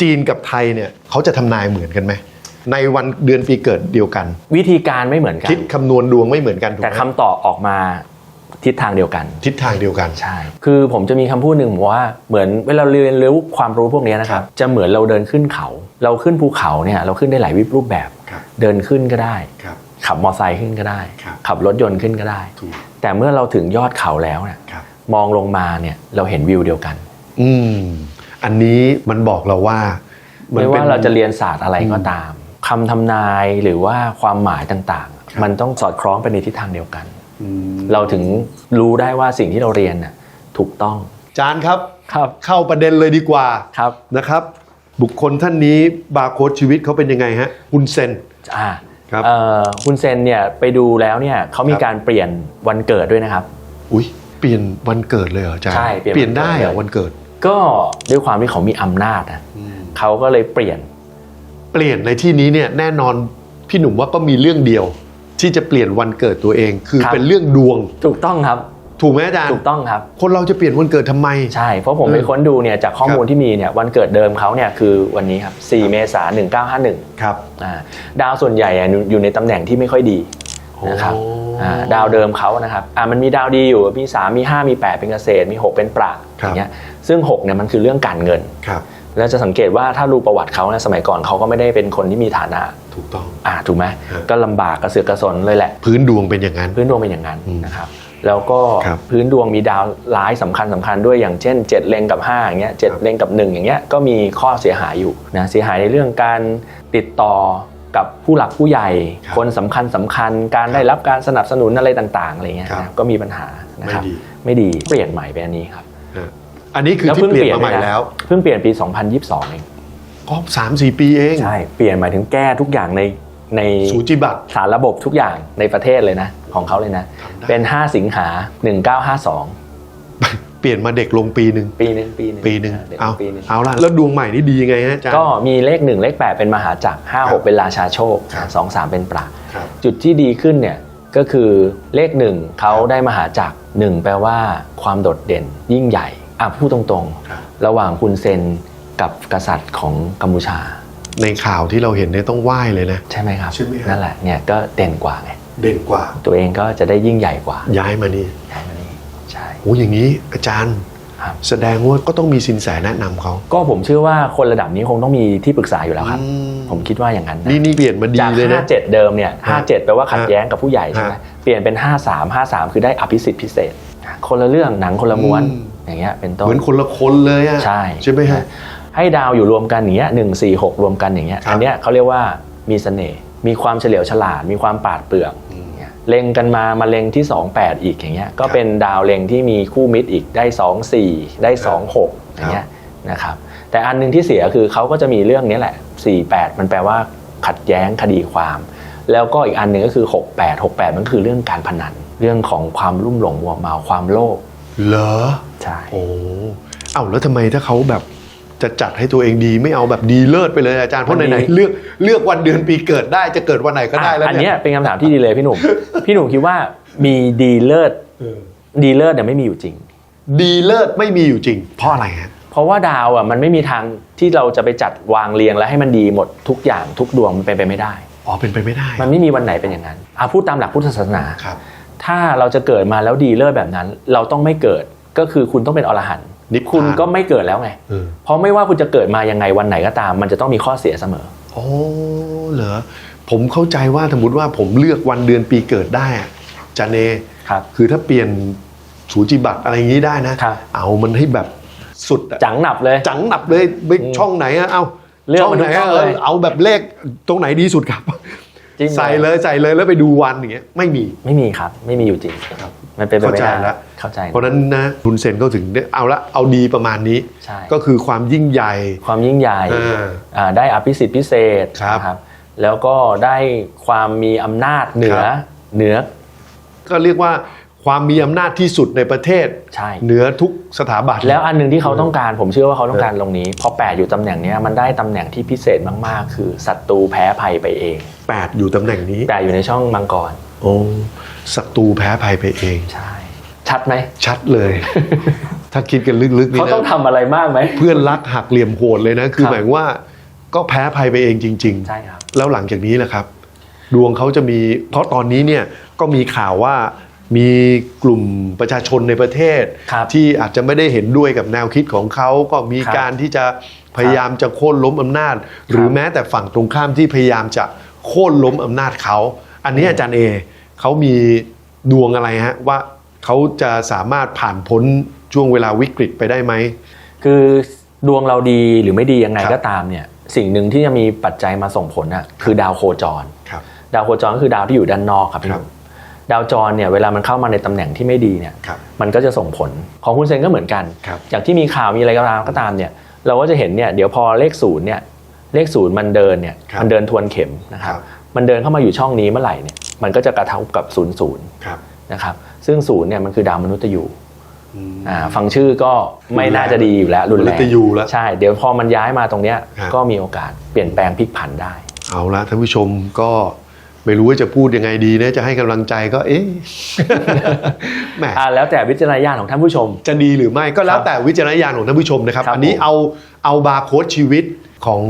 จีนกับไทยเนี่ยเขาจะทำนายเหมือนกันไหมในวันเดือนปีเกิดเดียวกัน วิธีการไม่เหมือนกัน คิดคำนวณดวงไม่เหมือนกันถูกแต่ไหมคำตอบออกมาทิศทางเดียวกัน ทิศทางเดียวกัน ใช่ คือผมจะมีคำพูดหนึ่งบอกว่าเหมือนเวลาเรียนรู้ความรู้พวกนี้นะครับ จะเหมือนเราเดินขึ้นเขา เราขึ้นภูเขาเนี่ยเราขึ้นได้หลายวิรูปแบบ ครับ เดินขึ้นก็ได้ ครับ ขับมอไซค์ขึ้นก็ได้ ครับ ขับรถยนต์ขึ้นก็ได้ ถูกแต่เมื่อเราถึงยอดเขาแล้วเนี่ยครับ มองลงมาเนี่ยเราเห็นวิวเดียวกัน อืม อันนี้มันบอกเราว่ามัไม่ป็ว่านเราจะเรียนศาสตร์อะไรก็ตามคำทำนายหรือว่าความหมายต่างครับๆมันต้องสอดคล้องไปในทิศทางเดียวกันอืมเราถึงรู้ได้ว่าสิ่งที่เราเรียนน่ะถูกต้อง จานครับครับเข้าประเด็นเลยดีกว่าครับนะครับ บุคคลท่านนี้บาร์โค้ดชีวิตเขาเป็นยังไงฮะฮุนเซนอ่าครับเอ่อคุณเซนเนี่ยไปดูแล้วเนี่ยเขามีครับการเปลี่ยนวันเกิดด้วยนะครับ อุ้ยเปลี่ยนวันเกิดเลยเหรออาจารย์ใช่เปลี่ยนเปลี่ยนได้เหรอวัวันนเกิเกิดด ก็ด้วยความที่เขามีอำนาจนะเขาก็เลยเปลี่ยน เปลี่ยนในที่นี้เนี่ยแน่นอนพี่หนุ่มว่าก็มีเรื่องเดียว ที่จะเปลี่ยนวันเกิดตัวเอง คือครับเป็นเรื่องดวงถูกต้องครับ ถูกไหมอาจารย์ถูกต้องครับ คนเราจะเปลี่ยนวันเกิดทำไม ใช่เพราะผมเออไปค้นดูเนี่ยจากข้อมูลครับที่มีเนี่ยวันเกิดเดิมเขาเนี่ยคือวันนี้ครับ 4 เมษายน1951 ครับอ่าดาวส่วนใหญ่อะอยู่ในตำแหน่งที่ไม่ค่อยดี นะครับโอ้อ่าดาวเดิมเขานะครับอ่ามันมีดาวดีอยู่มี3มี 5 มี 8 เป็นเกษตร มี 6 เป็นปราอครับย่างเงี้ยซึ่ง6เนี่ยมันคือเรื่องการเงินครับแล้วจะสังเกตว่าถ้าดูประวัติเขาเนี่ยสมัยก่อนเขาก็ไม่ได้เป็นคนที่มีฐานะถูกต้องอ่าถูกไหมฮะก็ลำบากกระเสือกกระสนเลยแหละ พื้นดวงเป็นอย่างนั้น พื้นดวงเป็นอย่างนั้นอืมนะครับแล้วก็ครับพื้นดวงมีดาวร้ายสำคัญสำคัญด้วยอย่างเช่น 7 เลงกับ5อย่างเงี้ยเจ็ดครับเลงกับ 1 อย่างเงี้ยก็มีข้อเสียหายอยู่นะเสียหายในเรื่องการติดต่อ กับผู้หลักผู้ใหญ่ครับคนสำคัญสำคัญการได้รับการสนับสนุนอะไรต่างๆอะไรเงี้ยครับนะก็มีปัญหานะครับไม่ดีไม่ดีเปลี่ยนใหม่เป็นอันนี้ครับฮะอันนี้คือที่เปลี่ยนมาใหม่ด้วยนะแล้วเพิ่งเปลี่ยนปี 2022 เองก็สามสี่ปีเองใช่เปลี่ยนหมายถึงแก้ทุกอย่างในในสูจิบัตรสารระบบทุกอย่างในประเทศเลยนะ ของเขาเลยนะทำได้เป็น 5 สิงหา 1952 เปลี่ยนมาเด็กลงปีหนึ่งปีหนึ่งปีหนึ่งปีหนึ่งเด็กเอาปีหนึ่งเอาละแล้วดวงใหม่นี่ดียังไงฮะอาจารย์ ก็มีเลข1เลข8เป็นมหาจักรครับ5 6เป็นราชาโชคครับ2 3เป็นปราบครับ จุดที่ดีขึ้นเนี่ยก็คือเลข1เขาได้มหาจักร1แปลว่าความโดดเด่นยิ่งใหญ่อะพูดตรงครับ ๆ ระหว่างคุณเซนกับกษัตริย์ของกัมพูชา ในข่าวที่เราเห็นเนี่ยต้องไหว้เลยนะ ใช่ไหมครับ ใช่ไหมครับ นั่นแหละเนี่ยก็เด่นกว่าไงเด่นกว่า ตัวเองก็จะได้ยิ่งใหญ่กว่าย้ายมานี่ใช่ไหมนี่ใช่ โอ้อย่างนี้อาจารย์ครับแสดงว่าก็ต้องมีสินแสแนะนำเขา ก็ผมเชื่อว่าคนระดับนี้คงต้องมีที่ปรึกษาอยู่แล้วครับอืมผมคิดว่าอย่างนั้นนะนี่นี่เปลี่ยนมาดีจากเลยนะ57เดิมเนี่ยฮะ57แปลว่าขัดแย้งกับผู้ใหญ่ใช่ไหมฮะเปลี่ยนเป็น53 53คือได้อภิสิทธิ์พิเศษ คนละเรื่องหนังคนละม้วนอืมอย่างเงี้ยเป็นต้นเหมือนคนละคนเลยอะใช่ใช่ไหมฮะให้ดาวอยู่รวมกันอย่างเงี้ยหนึ่งสี่หกรวมกันอย่างเงี้ยครับอันเนี้ยเขาเรียกว่ามีเสน่ห์มีความเฉลียวฉลาดมีความปราดเปรื่องอืมอย่าง เงี้ยเล็งกันมามาเล็งที่ 28 อีกอย่างเงี้ยก็ครับเป็นดาวเล็งที่มีคู่มิตรอีกได้ 2 4 ได้ 2 6 อย่างเงี้ยนะครับแต่อันหนึงที่เสียคือเขาก็จะมีเรื่องนี้แหละ 48 มันแปลว่าขัดแย้งคดีความ แล้วก็อีกอันหนึ่งก็คือ 68 68 มันคือเรื่องการพนัน เรื่องของความรุ่มหลงมัวเมาความโลภเหรอใช่โอ้เอ้าแล้วทำไมถ้าเขาแบบ จะจัดให้ตัวเองดีไม่เอาแบบดีเลิศไปเลยอาจารย์เพราะไหนๆเลือกเลือกวันเดือนปีเกิดได้จะเกิดวันไหนก็ได้แล้วอันเนี่เนี้ยยเป็นคำถามที่ดีเลยพี่หนุ่มพี่หนุ่มคิดว่ามีดีเลิศเออดีเลิศเนี่ยไม่มีอยู่จริง ดีเลิศไม่มีอยู่จริง เพราะอะไรฮะเพราะว่าดาวอะมันไม่มีทางที่เราจะไปจัดวางเรียงแล้วให้มันดีหมดทุกอย่างทุกดวงมันเป็นไปไม่ได้อ๋อเป็นไปไม่ได้ มันไม่มีวันไหนเป็นอย่างนั้นอาพูดตามหลักพุทธศาสนาครับ ถ้าเราจะเกิดมาแล้วดีเลิศแบบนั้น เราต้องไม่เกิดก็คือคุณต้องเป็นอรหันต์ นิพพานคุณก็ไม่เกิดแล้วไงเออเพราะไม่ว่าคุณจะเกิดมายังไงวันไหนก็ตาม มันจะต้องมีข้อเสียเสมอโอ้เหรอผมเข้าใจว่าสมมติว่าผมเลือกวันเดือนปีเกิดได้อะจาเนครับคือถ้าเปลี่ยนสูจิบัตรอะไรอย่างนี้ได้นะครับเอามันให้แบบสุดอะจังหนับเลย จังหนับเลยไปอืมช่องไหนอะเอาเลือกช่องไหนมาทุกช่อะองเลยเออเอาแบบเลขตรงไหนดีสุดครับ จริงใส่เลยใส่เลยแล้วไปดูวันอย่างเงี้ยไม่มี ไม่มีครับ ไม่มีอยู่จริงครับมันเป็นไปไม่เข้าใจได้แล้วเข้าใจ เพราะฉะนั้นนะคุณเซนเขาถึงได้เอาละเอาดีประมาณนี้ ใช่ ก็คือความยิ่งใหญ่ ความยิ่งใหญ่อ่าอ่าได้อภิสิทธิ์พิเศษครับ นะครับแล้วก็ได้ความมีอำนาจเหนือครับเหนือ ก็เรียกว่า ความมีอำนาจที่สุดในประเทศ ใช่ เหนือทุกสถาบัน แล้วอันหนึงที่เขาต้องการผมเชื่อว่าเขาต้องการตรงนี้ พอแปดอยู่ตำแหน่งเนี้ยมันได้ตำแหน่งที่พิเศษมากๆ คือศัตรูแพ้ภัยไปเองแปดอยู่ตำแหน่งนี้แปดอยู่ในช่องมังกร โอ้ศัตรูแพ้ภัยไปเอง ใช่ ชัดไหมชัดเลย ถ้าคิดกันลึกๆนี่เขาต้องนะทำอะไรมากไหม เพื่อนรักหักเหลี่ยมโหดเลยนะ คือครับ หมายว่าก็แพ้ภัยไปเองจริง ๆ ใช่ครับ แล้วหลังจากนี้แหละครับ ดวงเขาจะมีเพราะตอนนี้เนี่ยก็มีข่าวว่า มีกลุ่มประชาชนในประเทศครับที่อาจจะไม่ได้เห็นด้วยกับแนวคิดของเขาก็มีครับการที่จะพยายามจะโค่นล้มอำนาจ หรือแม้แต่ฝั่งตรงข้ามที่พยายามจะโค่นล้มอำนาจเขา อันนี้อาจารย์เอเขามีดวงอะไรฮะว่าเขาจะสามารถผ่านพ้นช่วงเวลาวิกฤตไปได้ไหมคือดวงเราดีหรือไม่ดียังไงครับก็ตามเนี่ยสิ่งหนึ่งที่จะมีปัจจัยมาส่งผลน่ะคือดาวโคจรครับดาวโคจรก็คือดาวที่อยู่ด้านนอกครับพี่หครับนุ่ม ดาวจรเนี่ยเวลามันเข้ามาในตำแหน่งที่ไม่ดีเนี่ยครับมันก็จะส่งผลของคุณเซนก็เหมือนกันครับอย่างที่มีข่าวมีอะไรก็ตามก็ตามเนี่ยเราก็จะเห็นเนี่ยเดี๋ยวพอเลขศูนย์เนี่ยเลขศูนย์มันเดินเนี่ยครับมันเดินทวนเข็มนะครัครับบมันเดินเข้ามาอยู่ช่องนี้เมื่อไหร่เนี่ยมันก็จะกระทบกับศูนย์ศูนย์ครับนะครับซึ่งศูนย์เนี่ยมันคือดาวมนุษย์ยูอืมอ่าฟังชื่อก็ไม่น่าจะดีอยู่แล้วรุนแรงมนุษย์ยูแล้วใช่ เดี๋ยวพอมันย้ายมาตรงเนี้ยครับก็มีโอกาสเปลี่ยนแปลงพลิกผันได้ เอาละท่านผู้ชมก็ ไม่รู้ว่าจะพูดยังไงดีนะจะให้กำลังใจก็เอ๊ะแหมอ่าแล้วแต่วิจารณญาณของท่านผู้ชม จะดีหรือไม่ก็แล้ควรับแต่วิจารณญาณของท่านผู้ชมนะครับครับอันนี้ผมเอาเอาบาร์โค้ดชีวิตของ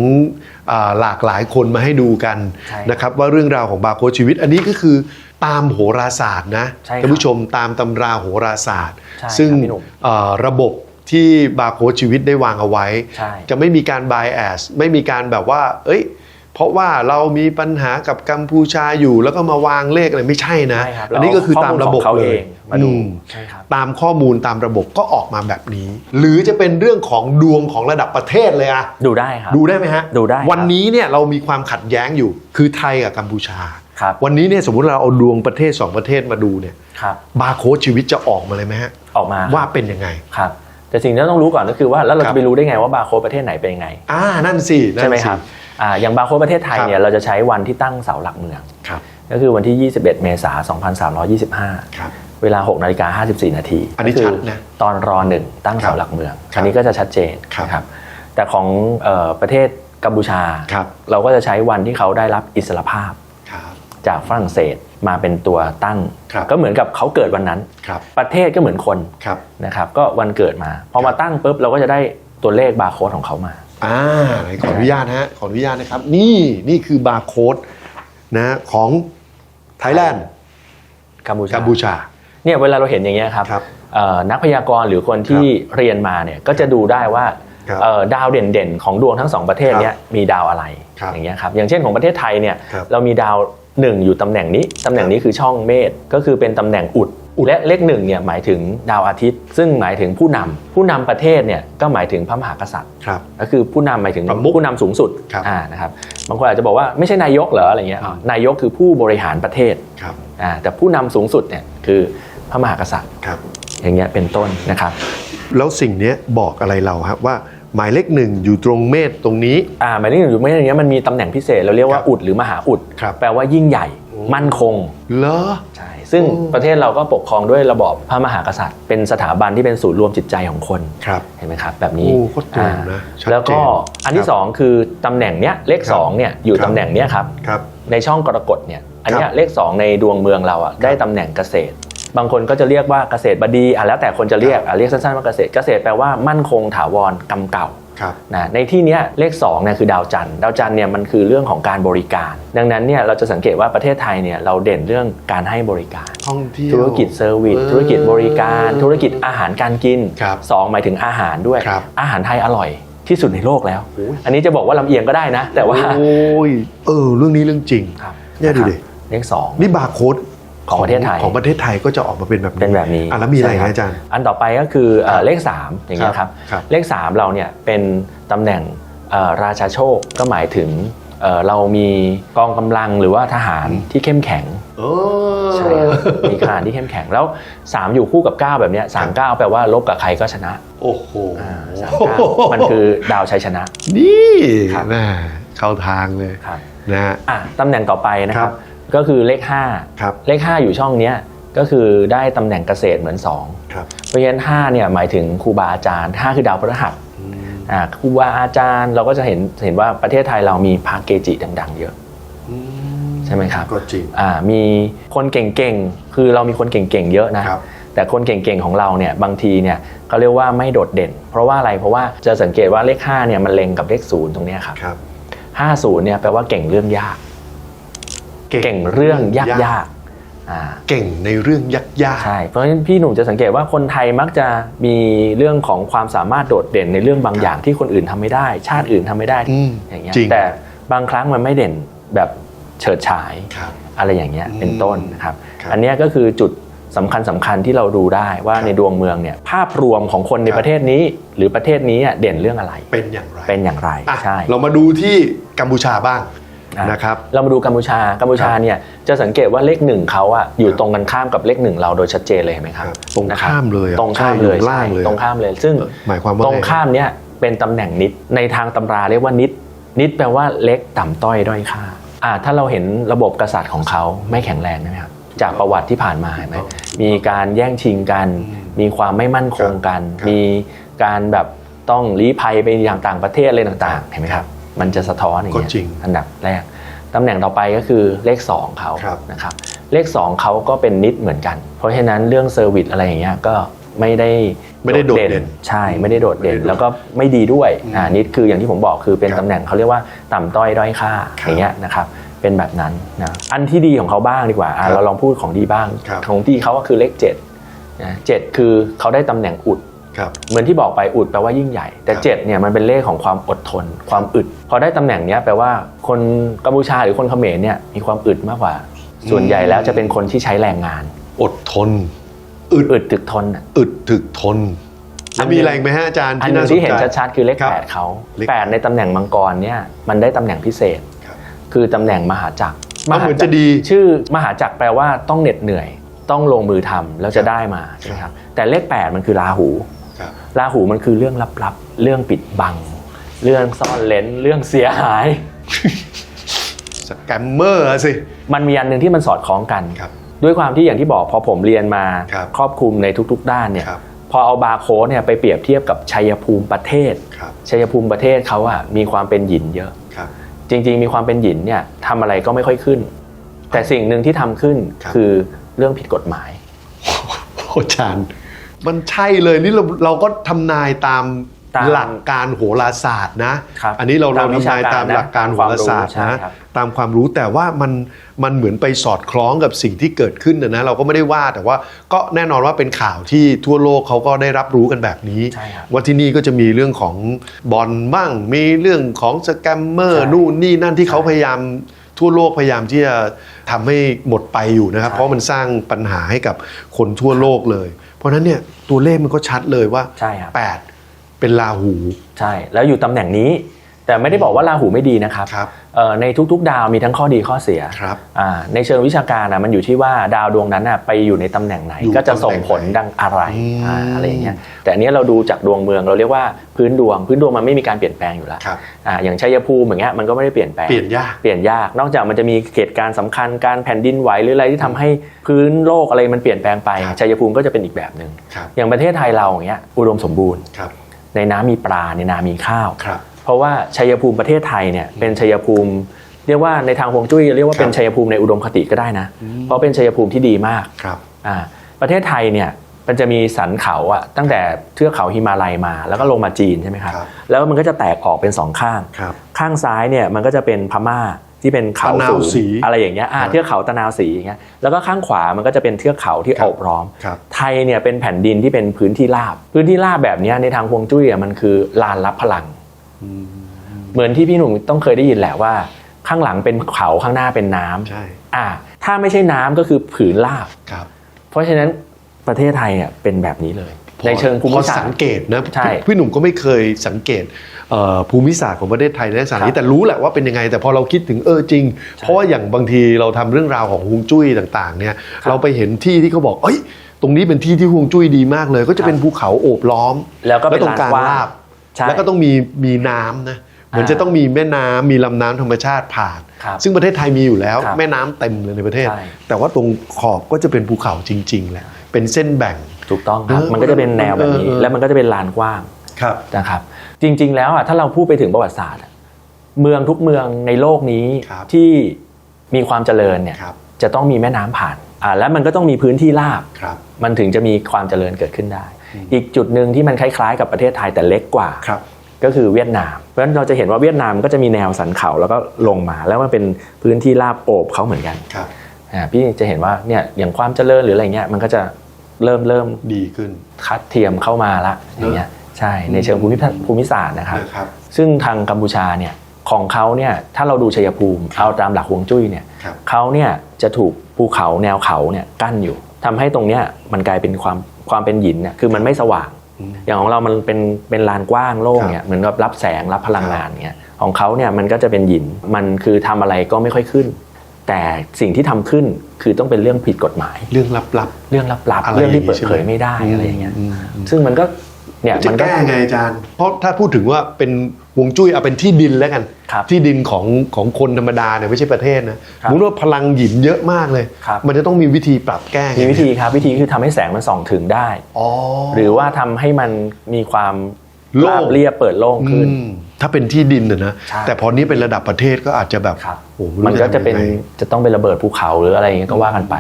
อาหลากหลายคนมาให้ดูกันใช่นะครับว่าเรื่องราวของบาร์โค้ดชีวิต อันนี้ก็คือตามโหราศาสตร์นะใช่ครับท่านผู้ชมตามตำราโหราศาสตร์ใช่ซึ่งครับพี่หนุ่มเอ่อระบบที่บาร์โค้ดชีวิตได้วางเอาไว้ใช่จะไม่มีการ bias ไม่มีการแบบว่า เอ้ย เพราะว่าเรามีปัญหากับกัมพูชาอยู่แล้วก็มาวางเลขอะไรไม่ใช่นะใช่ครับอันนี้ก็คือตามระบบข้อมูลของเขาเลเอยงมาดูอืมใช่ครับตามข้อมูลตามระบบก็ออกมาแบบนี้ หรือจะเป็นเรื่องของดวงของระดับประเทศเลยอะดูได้ครับดูได้ไหมฮะดูได้ครับวันนี้เนี่ยเรามีความขัดแย้งอยู่ คือไทยกับกัมพูชาครับวันนี้เนี่ยสมมุติเราเอาดวงประเทศสองประเทศมาดูเนี่ยครับบาร์โค้ดชีวิตจะออกมาเลยไหมฮะออกมาว่าเป็นยังไงครับแต่สิ่งที่เราต้องรู้ก่อนก็คือว่าแล้วเราครัจะบไปรู้ได้ไงว่าบาร์โค้ดประเทศไหนเป็นยังไงอ่านั่นสินั่นใช่ไหมสิครับ อ่าอย่างบาร์โค้ดประเทศไทยครับเนี่ยเราจะใช้วันที่ตั้งเสาหลักเมืองครับก็คือวันที่ 21 เมษายน 2325ครับเวลา 6 นาฬิกา 54 นาทีอันนี้ก็คืชัดนะตอนรอหนึ่งตั้งเสาหลักเมืองครับอันนี้ก็จะชัดเจนครับนะครับแต่ของเออประเทศกัมพูชาครับเราก็จะใช้วันที่เขาได้รับอิสรภาพครับจากฝรั่งเศสมาเป็นตัวตั้งครับก็เหมือนกับเขาเกิดวันนั้นครับประเทศก็เหมือนคนครับนะครับก็วันเกิดมา พอครัมาบตั้งปุ๊บเราก็จะได้ตัวเลขบาร์โค้ดของเขามา อ่าไหนขออนุญาตนะฮะขออนุญาตนะครับ นี่นี่คือบาร์โค้ดนะของไทยแลนด์กัมพูชากัมพูชาเนี่ยเวลาเราเห็นอย่างเงี้ยครับครับเอ่อนักพยากรณ์หรือคนที่เรียนมาเนี่ยก็จะดูได้ว่าครับเอ่อดาวเด่นๆ ของดวงทั้งสองประเทศเนี้ยมีดาวอะไรครับอย่างเงี้ยครับอย่างเช่นของประเทศไทยเนี่ยครับเรามีดาวหนึ่งอยู่ตำแหน่งนี้ตำแหน่งนี้คือช่องเมษก็คือเป็นตำแหน่งอุดอุด และเลขหนึ่งเนี่ยหมายถึงดาวอาทิตย์ ซึ่งหมายถึงผู้นำผู้นำประเทศเนี่ยก็หมายถึงพระมหากษัตริย์ครับก็คือผู้นำหมายถึงประมุขผู้นำสูงสุดครับอ่านะครับบางคนอาจจะบอกว่าไม่ใช่นายกเหรออะไรเงี้ยอ๋อนายกคือผู้บริหารประเทศครับอ่าแต่ผู้นำสูงสุดเนี่ยคือพระมหากษัตริย์ครับอย่างเงี้ยเป็นต้นนะครับ แล้วสิ่งเนี้ยบอกอะไรเราครับว่าหมายเลขหนึ่งอยู่ตรงเมษตรงนี้อ่าหมายเลขหนึ่งอยู่ไม่อย่างเงี้ยมันมีตำแหน่งพิเศษเราเรียกว่าครับอุดหรือมหาอุดครับแปลว่ายิ่งใหญ่โอ้ มั่นคงเหรอใช่ซึ่งโอ้ประเทศเราก็ปกครองด้วยระบอบพระมหากษัตริย์ เป็นสถาบันที่เป็นศูนย์รวมจิตใจของคนครับเห็นไหมครับ แบบนี้โอ้โคตรตรงอ่านะชัดเจนแล้วก็อันที่ครับสองคือตำแหน่งเนี้ยเลขครับสองเนี่ยอยู่ครับตำแหน่งเนี้ยครับครับในช่องกรกฎเนี่ยอันเนี้คยรับเลข 2 ในดวงเมืองเราอะได้ตำแหน่งเกษตร บางคนก็จะเรียกว่าเกษตรบดีอะแล้วแต่คนจะเรียกอะเรียกสั้นๆว่าเกษตรเกษตรแปลว่ามั่นคงถาวรกำเก่าครับ นะในที่เนี้ยเลข2เนี่ยคือดาวจันทร์ดาวจันทร์เนี่ยมันคือเรื่องของการบริการ ดังนั้นเนี่ยเราจะสังเกตว่าประเทศไทยเนี่ยเราเด่นเรื่องการให้บริการท่องเที่ยวธุรกิจเซอร์วิสเออธุรกิจบริการ ธุรกิจอาหารการกินครับสองหมายถึงอาหารด้วยครับอาหารไทยอร่อยที่สุดในโลกแล้วโอ้ยอันนี้จะบอกว่าลำเอียงก็ได้นะ แต่ว่าโอ้ยเออเรื่องนี้เรื่องจริงครับเนี่ยดูดิเลขสองนี่บาร์โค้ด ของประเทศไทยของประเทศไทยก็จะออกมาเป็นแบบนี้เป็นแบบนี้อะแล้วมีอะไรใช่คนะบอาจารย์ อันต่อไปก็คือเอ่อครับเลข 3 อย่างเงี้ยครับครับเลข 3 เราเนี่ยเป็นตำแหน่งเอ่อราชาโชคก็หมายถึงเอ่อเรามีกองกำลังหรือว่าทหารที่เข้มแข็งเออใช่ครับมีทหารที่เข้มแข็งแล้ว 3 อยู่คู่กับ 9 แบบเนี้ยสามเก้าแปลว่าลบกับใครก็ชนะ โอ้โหอ่าสามเก้ามันคือดาวชัยชนะ นี่ครับน่าเข้าทางเลยครับนะฮะอะตำแหน่งต่อไปนะคครัรับบ ก็คือเลขครับ5เลข 5 อยู่ช่องเนี้ยก็คือได้ตำแหน่งเกษตรเหมือน2ครับเพราะฉะนั้น5เนี่ยหมายถึงครูบาอาจารย์5คือดาวพฤหัสอืมอ่าครูบาอาจารย์เราก็จะเห็นเห็นว่าประเทศไทยเรามีพระเกจิดัง ๆ เยอะอืใช่ไหมครับก็จริงอ่ามีคนเก่งๆคือเรามีคนเก่งๆเยอะนะครับแต่คนเก่งๆของเราเนี่ยบางทีเนี่ยก็เรียกว่าไม่โดดเด่น เพราะว่าอะไรเพราะว่าจะสังเกตว่าเลข5เนี่ยมันเล็งกับเลขศูนย์ตรงเนี้ยครับครับ50เนี่ยแปลว่าเก่งเรื่องยาก เก่งเรื่องยากๆอ่าเก่งในเรื่องยากยากใช่เพราะฉะนั้นพี่หนุ่มจะสังเกตว่าคนไทยมักจะมีเรื่องของความสามารถโดดเด่นในเรื่องบางอย่างที่คนอื่นทำไม่ได้ ชาติอื่นทำไม่ได้อืมอย่างเงี้ยจริงแต่บางครั้งมันไม่เด่นแบบเฉิดฉายครับอะไรอย่างเงี้ยอืมเป็นต้นนะครับครับอันเนี้ยก็คือจุดสำคัญสำคัญที่เราดูได้ว่าครับในดวงเมืองเนี่ยภาพรวมของคนในครับประเทศนี้ หรือประเทศนี้อะเด่นเรื่องอะไร เป็นอย่างไรเป็นอย่างไรอะใช่เรามาดูที่กัมพูชาบ้างอะ นะครับเรามาดูกัมพูชากัมพูชาเนี่ยจะสังเกตว่าเลขหนึ่งเขาอะอยู่ครับตรงกันข้ามกับเลขหนึ่งเราโดยชัดเจนเลยเห็นไหมครับครับตรงนะครับข้ามเลยอะตรงข้ามเลยใช่อยู่ล่างเลยอะตรงข้ามเลย ซึ่งหมายความว่าตรงไงข้ามเนี่ยเป็นตำแหน่งนิดในทางตำราเรียกว่านิด นิดแปลว่าเล็กต่ำต้อยด้อยค่าอ่าถ้าเราเห็นระบบกษัตริย์ของเขาไม่แข็งแรงนะครับจากประวัติที่ผ่านมาเห็นไหมถูกต้องมีการแย่งชิงกันอืมมีความไม่มั่นคงกันครับมีการแบบต้องลี้ภัยไปอย่างต่างประเทศอะไรต่างๆเห็นไหมครับ มันจะสะท้อนอย่างก็เงี้ยจริง อันดับแรกตำแหน่งต่อไปก็คือเลข 2เขาครับ นะครับเลข 2เขาก็เป็นนิดเหมือนกัน เพราะฉะนั้นเรื่องเซอร์วิสอะไรอย่างเงี้ยก็ไม่ได้ไม่ได้โดดเด่นใช่ไม่ได้โดดเด่น ไม่ได้โดดแล้วก็ไม่ดีด้วยอ่านิดคืออย่างที่ผมบอกคือเป็นครับตำแหน่งเขาเรียกว่าต่ำต้อยด้อยค่าครับอย่างเงี้ยนะครับเป็นแบบนั้นนะอันที่ดีของเขาบ้างดีกว่าอะครับเราลองพูดของดีบ้าง ครับ ของดีเขาก็คือเลข7นะเจ็ดคือเขาได้ตำแหน่งอุดครับ เหมือนที่บอกไปอุดแปลว่ายิ่งใหญ่ แต่ครับเจ็ดเนี่ยมันเป็นเลขของความอดทน ความอึด พอได้ตำแหน่งเนี้ยแปลว่าคนกัมพูชาหรือคนเขมรเนี่ยมีความอึดมากกว่า ส่วนใหญ่แล้วจะเป็นคนที่ใช้แรงงาน อดทน อึดอึดถึกทนน่ะอึดถึกทนอัแล้วนหนึ่มีงอะไรอีกไหมฮะอาจารย์อันที่หนึน่างสนที่เห็นใจชัดๆคือเลขครับแปดเขาเลขแปดในตำแหน่งมังกรเนี่ยมันได้ตำแหน่งพิเศษครับคือตำแหน่งมหาจักรมันเหมือนจะดีชื่อมหาจักรแปลว่าต้องเหน็ดเหนื่อย ต้องลงมือทำแล้วจะได้มาใช่ไหมครับแต่เลขแปดมันคือราหูค รับราหูมันคือเรื่องลับๆ เรื่องปิดบัง เรื่องซ่อนเลนเรื่องเสียหาย สแกมเมอร์อะสิ มันมีอันหนึ่งที่มันสอดคล้องกันครับด้วยความที่อย่างที่บอกพอผมเรียนมาครับครอบคลุมในทุก ๆ ด้านเนี่ยครับพอเอาบาร์โค้ดเนี่ยไปเปรียบเทียบกับชัยภูมิประเทศครับชัยภูมิประเทศเขาอะมีความเป็นหยินเยอะครับจริง ๆ มีความเป็นหยินเนี่ยทำอะไรก็ไม่ค่อยขึ้น แต่สิ่งหนึ่งที่ทำขึ้นครับคือเรื่องผิดกฎหมายโอ้อาจารย์ มันใช่เลยนี่เราเราก็ทำนายตามตามหลักการโหราศาสตร์นะ ครับอันนี้เราตาเรามวิทำชานายการตามนะหลักการตามโหความราศาสตร์รู้ใช่นะครับ ตามความรู้แต่ว่ามันมันเหมือนไปสอดคล้องกับสิ่งที่เกิดขึ้นนะนะเราก็ไม่ได้ว่าแต่ว่าก็แน่นอนว่าเป็นข่าวที่ทั่วโลกเขาก็ได้รับรู้กันแบบนี้ ใช่ครับ ว่าที่นี่ก็จะมีเรื่องของบอลบ้างมีเรื่องของสแกมเมอร์ใช่นู่นนี่นั่นที่เขาใช่พยายามทั่วโลกพยายามที่จะทำให้หมดไปอยู่นะครับ ใช่ เพราะมันสร้างปัญหาให้กับคนทั่วโลกเลย เพราะฉะนั้นเนี่ยตัวเลขมันก็ชัดเลยว่า ใช่ครับ 8 เป็นราหู ใช่ แล้วอยู่ตำแหน่งนี้ แต่ไม่ได้บอกว่าราหูไม่ดีนะครับครับเอ่อในทุกๆ ดาวมีทั้งข้อดีข้อเสียครับอ่าในเชิงวิชาการนะมันอยู่ที่ว่าดาวดวงนั้นน่ะไปอยู่ในตำแหน่งไหนอยู่ก็จะส่งผลตำแหน่งไหนดังอะไรอืมอ่าอะไรอย่างเงี้ยแต่อันเนี้ยเราดูจากดวงเมืองเราเรียกว่าพื้นดวง พื้นดวงมันไม่มีการเปลี่ยนแปลงอยู่แล้วครับอ่าอย่างชัยภูมิอย่างเงี้ยมันก็ไม่ได้เปลี่ยนแปลงเปลี่ยนยากเปลี่ยนยาก นอกจากมันจะมีเหตุการณ์สำคัญการแผ่นดินไหวหรืออะไรที่ทำให้พื้นโลกอะไรมันเปลี่ยนแปลงไปครับชัยภูมิก็จะเป็นอีกแบบหนึ่งครับอย่างประเทศไทยเราอย่างเงี้ยอุดมสมบูรณ์ครับในน้ำมีปลาในนามีข้าวครับ เพราะว่าชัยภูมิประเทศไทยเนี่ยเป็นชัยภูมิเรียกว่าในทางฮวงจุ้ยเรียกว่าเป็นครับชัยภูมิในอุดมคติก็ได้นะ เพราะเป็นชัยภูมิที่ดีมากครับอ่าประเทศไทยเนี่ยมันจะมีสันเขาอะตั้งแต่เทือกเขาฮิมาลัยมา แล้วก็ลงมาจีนใช่ไหมครับครับแล้วมันก็จะแตกออกเป็นสองข้างครับข้างซ้ายเนี่ยมันก็จะเป็นพม่าที่เป็นเขาตะนาวสูงสีอะไรอย่างเงี้ยอ่าครับเทือกเขาตะนาวสีอย่างเงี้ยแล้วก็ข้างขวามันก็จะเป็นเทือกเขาที่ครับโอบล้อมครับไทยเนี่ยเป็นแผ่นดินที่เป็นพื้นที่ราบ พื้นที่ราบแบบเนี้ยในทางฮวงจุ้ยอะมันคือลานรับพลัง เหมือนที่พี่หนุ่มต้องเคยได้ยินแหละว่า ข้างหลังเป็นเขาข้างหน้าเป็นน้ำใช่อ่าถ้าไม่ใช่น้ำก็คือผืนราบครับ เพราะฉะนั้นประเทศไทยเนี่ยเป็นแบบนี้เลยในเชิงภูพมิอศาสสัตงร์เกตนะใช่พี่พี่หนุ่มก็ไม่เคยสังเกตเอ่อภูมิศาสตร์ของประเทศไทยในลักษณะครันี้บแต่รู้แหละว่าเป็นยังไง แต่พอเราคิดถึงเออจริง เพราะว่าอย่างบางทีเราทำเรื่องราวของฮวงจุ้ยต่างๆเนี่ยครับเราไปเห็นที่ที่เขาบอกเอ้ยตรงนี้เป็นที่ที่ฮวงจุ้ยดีมากเลย ก็จะเป็นภูเขาโอบล้อม แล้วก็เป็นตรงกลางลานกว้างราบใช่ แล้วก็ต้องมีมีน้ำนะเหมือนอ่าจะต้องมีแม่น้ำมีลำน้ำธรรมชาติผ่านครับซึ่งประเทศไทยมีอยู่แล้วครับแม่น้ำเต็มเลยในประเทศใช่แต่ว่าตรงขอบก็จะเป็นภูเขาจริงๆแหละเป็นเส้นแบ่งถูกต้องครับเออมันก็จะเป็นแนวแบบนี้เออเออแล้วมันก็จะเป็นลานกว้างครับนะครับ จริง ๆ แล้วอะถ้าเราพูดไปถึงประวัติศาสตร์อะเมืองทุกเมืองในโลกนี้ครับที่มีความเจริญเนี่ยครับจะต้องมีแม่น้ำผ่านอ่าแล้วมันก็ต้องมีพื้นที่ราบครับมันถึงจะมีความเจริญเกิดขึ้นได้ อีกจุดหนึ่งที่มันคล้ายๆ กับประเทศไทยแต่เล็กกว่าครับก็คือเวียดนาม เพราะฉะนั้นเราจะเห็นว่าเวียดนามก็จะมีแนวสันเขาแล้วก็ลงมา แล้วมันเป็นพื้นที่ราบโอบเขาเหมือนกันครับอ่าพี่จะเห็นว่าเนี่ยอย่างความเจริญหรืออะไรเงี้ยมันก็จะเริ่มเริ่มดีขึ้น คัดเทียมเข้ามาละอย่างเงี้ยใช่ในเชิงภูมิภูมิศาสตร์นะครับนะครับซึ่งทางกัมพูชาเนี่ยของเขาเนี่ยถ้าเราดูชัยภูมิเอาตามหลักฮวงจุ้ยเนี่ยครับเขาเนี่ยจะถูกภูเขาแนวเขาเนี่ยกั้นอยู่ทำให้ตรงเนี้ยมันกลายเป็นความ ความเป็นหินเนี่ยคือมันไม่สว่างอืมอย่างของเรามันเป็นเป็นลานกว้างโล่งครับเนี่ยเหมือนกับรับแสงรับพลังงานเนี่ยของเขาเนี่ยมันก็จะเป็นหินมันคือทำอะไรก็ไม่ค่อยขึ้น แต่สิ่งที่ทำขึ้นคือต้องเป็นเรื่องผิดกฎหมาย เรื่องลับเรื่องลับอะไรๆเรื่องที่เปิดอย่างงี้เผยใช่ไหมไม่ได้อืมอะไรอย่างเงี้ยอืมอืมซึ่งมันก็ เนี่ยๆจะมันก็ แก้ไงอาจารย์ เพราะถ้าพูดถึงว่าเป็นวงจุ้ยเอาเป็นที่ดินแล้วกัน ครับที่ดินของของคนธรรมดาเนี่ยไม่ใช่ประเทศนะครับสมมติว่าพลังหยินเยอะมากเลย ครับ มันจะต้องมีวิธีปรับแก้ไงมีวิธีครับวิธีคือทำให้แสงมันส่องถึงได้ อ๋อ หรือว่าทำให้มันมีความโล่ง ราบเรียบเปิดโล่งขึ้น อืมถ้าเป็นที่ดินน่ะนะใช่ แต่พอนี้เป็นระดับประเทศก็อาจจะแบบครับโอ้โหไรู้มันก็จะเป็นทำยังไงจะต้องเป็นระเบิดภูเขาหรืออะไรอย่างเงี้ยก็ว่ากันไป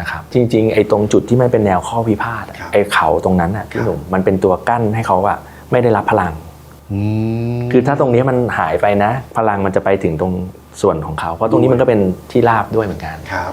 นะครับจริงๆไอ้ตรงจุดที่มันเป็นแนวข้อพิพาทอะครับไอ้เขาตรงนั้นอะคพี่รับหนุ่มมันเป็นตัวกั้นให้เขาอะไม่ได้รับพลังอืมคือถ้าตรงนี้มันหายไปนะ พลังมันจะไปถึงตรงส่วนของเขา เพราะตรงนี้มันก็เป็นที่ราบด้วยเหมือนกันครับ